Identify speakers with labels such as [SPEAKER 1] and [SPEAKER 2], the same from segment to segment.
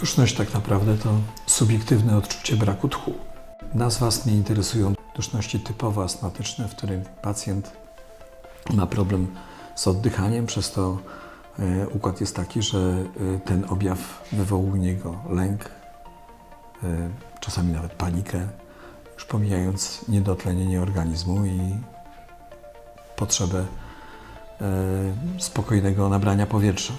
[SPEAKER 1] Duszność tak naprawdę to subiektywne odczucie braku tchu. Nas Was nie interesują duszności typowo astmatyczne, w którym pacjent ma problem z oddychaniem, przez to e, układ jest taki, że e, ten objaw wywołuje niego lęk, e, czasami nawet panikę, już pomijając niedotlenienie organizmu i potrzebę spokojnego nabrania powietrza.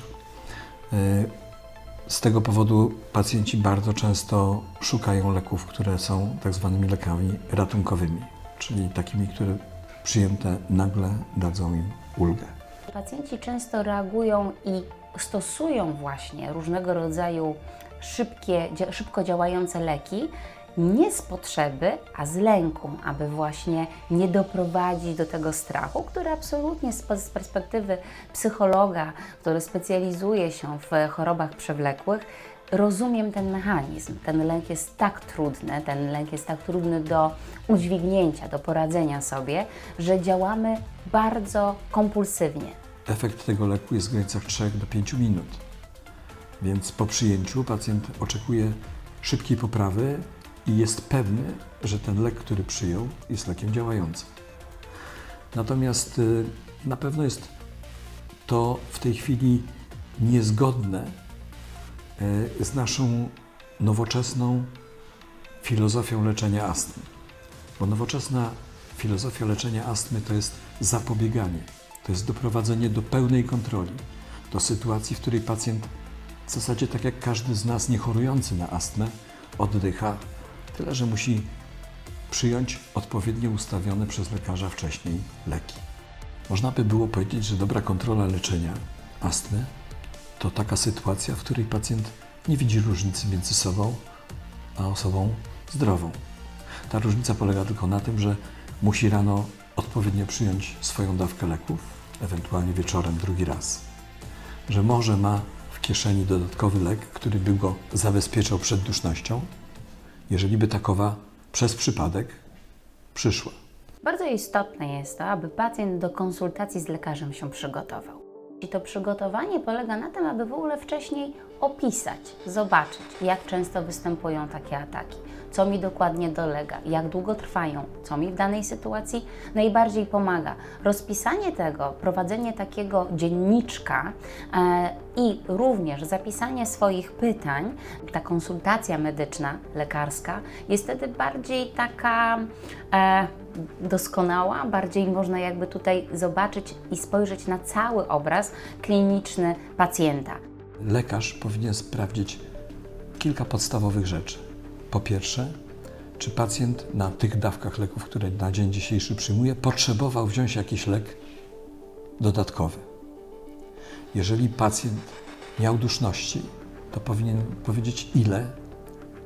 [SPEAKER 1] Z tego powodu pacjenci bardzo często szukają leków, które są tak zwanymi lekami ratunkowymi, czyli takimi, które przyjęte nagle dadzą im ulgę.
[SPEAKER 2] Pacjenci często reagują i stosują właśnie różnego rodzaju szybkie, szybko działające leki nie z potrzeby, a z lęku, aby właśnie nie doprowadzić do tego strachu, który absolutnie z perspektywy psychologa, który specjalizuje się w chorobach przewlekłych, rozumiem ten mechanizm. Ten lęk jest tak trudny, ten lęk jest tak trudny do udźwignięcia, do poradzenia sobie, że działamy bardzo kompulsywnie.
[SPEAKER 1] Efekt tego leku jest w granicach 3 do 5 minut, więc po przyjęciu pacjent oczekuje szybkiej poprawy i jest pewny, że ten lek, który przyjął, jest lekiem działającym. Natomiast y, na pewno jest to w tej chwili niezgodne y, z naszą nowoczesną filozofią leczenia astmy. Bo nowoczesna filozofia leczenia astmy to jest zapobieganie, to jest doprowadzenie do pełnej kontroli, do sytuacji, w której pacjent w zasadzie tak jak każdy z nas nie chorujący na astmę oddycha, tyle że musi przyjąć odpowiednio ustawione przez lekarza wcześniej leki. Można by było powiedzieć, że dobra kontrola leczenia astmy to taka sytuacja, w której pacjent nie widzi różnicy między sobą a osobą zdrową. Ta różnica polega tylko na tym, że musi rano odpowiednio przyjąć swoją dawkę leków, ewentualnie wieczorem drugi raz. Że może ma w kieszeni dodatkowy lek, który by go zabezpieczał przed dusznością, jeżeli by takowa przez przypadek przyszła.
[SPEAKER 2] Bardzo istotne jest to, aby pacjent do konsultacji z lekarzem się przygotował. I to przygotowanie polega na tym, aby w ogóle wcześniej opisać, zobaczyć, jak często występują takie ataki, co mi dokładnie dolega, jak długo trwają, co mi w danej sytuacji najbardziej pomaga. Rozpisanie tego, prowadzenie takiego dzienniczka e, i również zapisanie swoich pytań, ta konsultacja medyczna, lekarska jest wtedy bardziej taka e, doskonała, bardziej można jakby tutaj zobaczyć i spojrzeć na cały obraz kliniczny pacjenta.
[SPEAKER 1] Lekarz powinien sprawdzić kilka podstawowych rzeczy. Po pierwsze, czy pacjent na tych dawkach leków, które na dzień dzisiejszy przyjmuje, potrzebował wziąć jakiś lek dodatkowy. Jeżeli pacjent miał duszności, to powinien powiedzieć ile,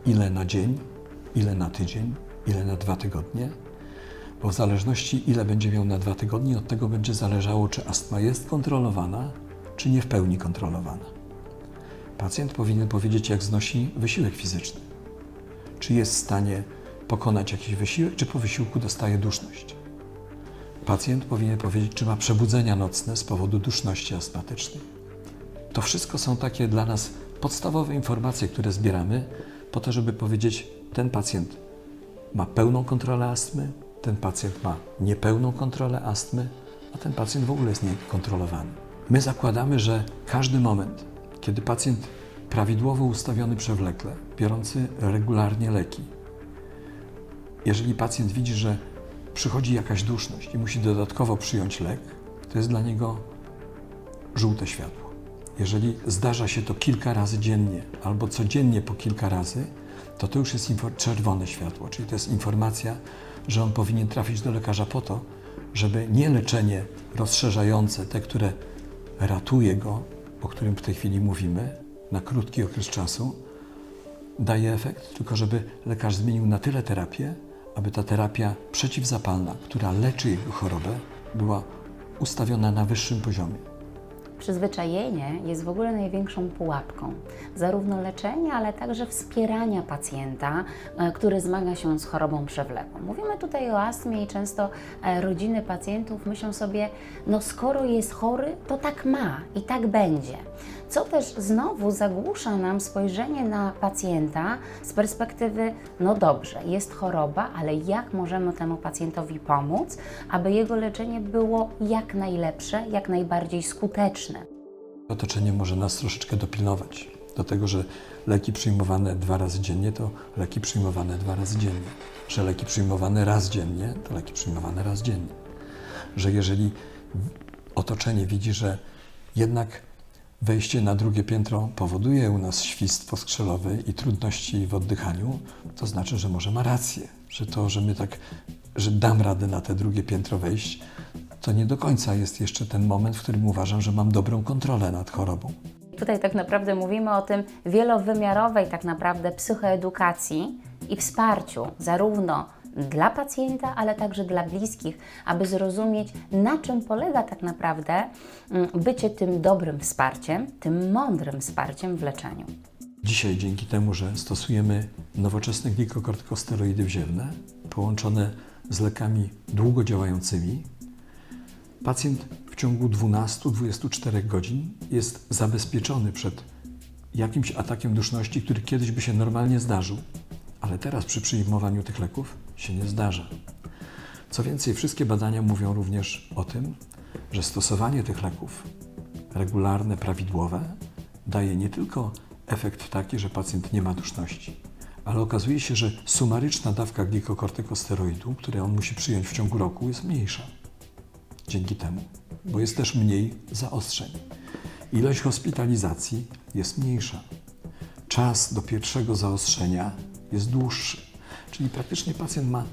[SPEAKER 1] ile na dzień, ile na tydzień, ile na dwa tygodnie, bo w zależności ile będzie miał na dwa tygodnie, od tego będzie zależało, czy astma jest kontrolowana, czy nie w pełni kontrolowana. Pacjent powinien powiedzieć, jak znosi wysiłek fizyczny. Czy jest w stanie pokonać jakiś wysiłek, czy po wysiłku dostaje duszność. Pacjent powinien powiedzieć, czy ma przebudzenia nocne z powodu duszności astmatycznej. To wszystko są takie dla nas podstawowe informacje, które zbieramy po to, żeby powiedzieć, ten pacjent ma pełną kontrolę astmy, ten pacjent ma niepełną kontrolę astmy, a ten pacjent w ogóle jest niekontrolowany. My zakładamy, że każdy moment, kiedy pacjent prawidłowo ustawiony przewlekle, biorący regularnie leki, jeżeli pacjent widzi, że przychodzi jakaś duszność i musi dodatkowo przyjąć lek, to jest dla niego żółte światło. Jeżeli zdarza się to kilka razy dziennie albo codziennie po kilka razy, to to już jest czerwone światło, czyli to jest informacja, że on powinien trafić do lekarza po to, żeby nie leczenie rozszerzające, te, które ratuje go, o którym w tej chwili mówimy, na krótki okres czasu, daje efekt, tylko żeby lekarz zmienił na tyle terapię, aby ta terapia przeciwzapalna, która leczy jego chorobę, była ustawiona na wyższym poziomie.
[SPEAKER 2] Przyzwyczajenie jest w ogóle największą pułapką zarówno leczenia, ale także wspierania pacjenta, e, który zmaga się z chorobą przewlekłą. Mówimy tutaj o astmie i często e, rodziny pacjentów myślą sobie, no skoro jest chory, to tak ma i tak będzie. Co też znowu zagłusza nam spojrzenie na pacjenta z perspektywy, no dobrze, jest choroba, ale jak możemy temu pacjentowi pomóc, aby jego leczenie było jak najlepsze, jak najbardziej skuteczne.
[SPEAKER 1] Otoczenie może nas troszeczkę dopilnować do tego, że leki przyjmowane dwa razy dziennie to leki przyjmowane dwa razy dziennie, że leki przyjmowane raz dziennie to leki przyjmowane raz dziennie, że jeżeli otoczenie widzi, że jednak wejście na drugie piętro powoduje u nas świstwo skrzelowy i trudności w oddychaniu, to znaczy, że może ma rację, że to, że my tak, że dam radę na te drugie piętro wejść, to nie do końca jest jeszcze ten moment, w którym uważam, że mam dobrą kontrolę nad chorobą.
[SPEAKER 2] Tutaj tak naprawdę mówimy o tym wielowymiarowej tak naprawdę psychoedukacji i wsparciu zarówno dla pacjenta, ale także dla bliskich, aby zrozumieć, na czym polega tak naprawdę mm, bycie tym dobrym wsparciem, tym mądrym wsparciem w leczeniu.
[SPEAKER 1] Dzisiaj dzięki temu, że stosujemy nowoczesne glikokortykosteroidy wziewne połączone z lekami długodziałającymi, pacjent w ciągu 12-24 godzin jest zabezpieczony przed jakimś atakiem duszności, który kiedyś by się normalnie zdarzył, ale teraz przy przyjmowaniu tych leków się nie zdarza. Co więcej, wszystkie badania mówią również o tym, że stosowanie tych leków regularne, prawidłowe daje nie tylko efekt taki, że pacjent nie ma duszności, ale okazuje się, że sumaryczna dawka glikokortykosteroidu, które on musi przyjąć w ciągu roku, jest mniejsza. Dzięki temu, bo jest też mniej zaostrzeń. Ilość hospitalizacji jest mniejsza. Czas do pierwszego zaostrzenia jest dłuższy, czyli praktycznie pacjent ma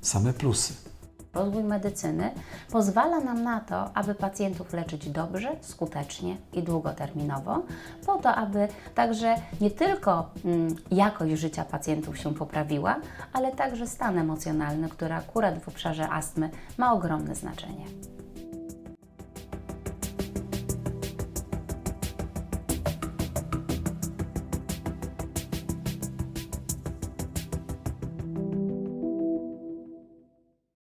[SPEAKER 1] same plusy.
[SPEAKER 2] Rozwój medycyny pozwala nam na to, aby pacjentów leczyć dobrze, skutecznie i długoterminowo, po to, aby także nie tylko mm, jakość życia pacjentów się poprawiła, ale także stan emocjonalny, który akurat w obszarze astmy ma ogromne znaczenie.